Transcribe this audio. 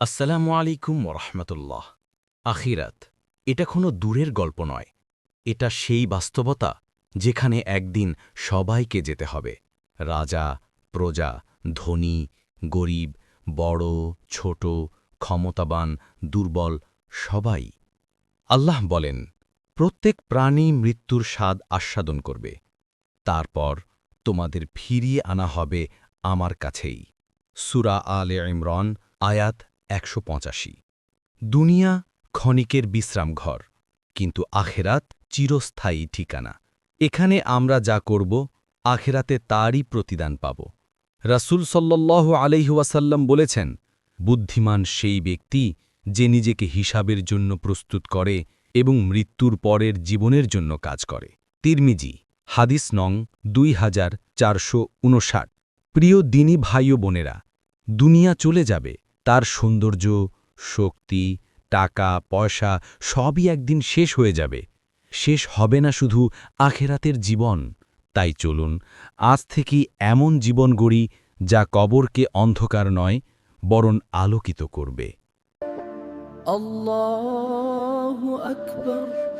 আসসালামু আলাইকুম রহমতুল্লাহ আখিরাত, এটা কোনো দূরের গল্প নয়। এটা সেই বাস্তবতা যেখানে একদিন সবাইকে যেতে হবে। রাজা, প্রজা, ধনী, গরিব, বড়, ছোট, ক্ষমতাবান, দুর্বল, সবাই। আল্লাহ বলেন, প্রত্যেক প্রাণী মৃত্যুর স্বাদ আস্বাদন করবে। তারপর তোমাদের ফিরিয়ে আনা হবে আমার কাছেই। সুরা আলে ইমরন, আয়াত একশো পঁচাশি। দুনিয়া ক্ষণিকের বিশ্রাম ঘর কিন্তু আখেরাত চিরস্থায়ী ঠিকানা। এখানে আমরা যা করব, আখেরাতে তারই প্রতিদান পাব। রাসূল সল্লাল্লাহু আলাইহুয়াসাল্লাম বলেছেন, বুদ্ধিমান সেই ব্যক্তি যে নিজেকে হিসাবের জন্য প্রস্তুত করে এবং মৃত্যুর পরের জীবনের জন্য কাজ করে। তিরমিজি, হাদিস নং দুই হাজার চারশো উনষাট। প্রিয় দিনী ভাই ও বোনেরা, দুনিয়া চলে যাবে তার সৌন্দর্য, শক্তি, টাকা, পয়সা সবই একদিন শেষ হয়ে যাবে। শেষ হবে না শুধু আখেরাতের জীবন। তাই চলুন, আজ থেকে এমন জীবন গড়ি যা কবরকে অন্ধকার নয় বরণ আলোকিত করবে। আল্লাহ আকবর।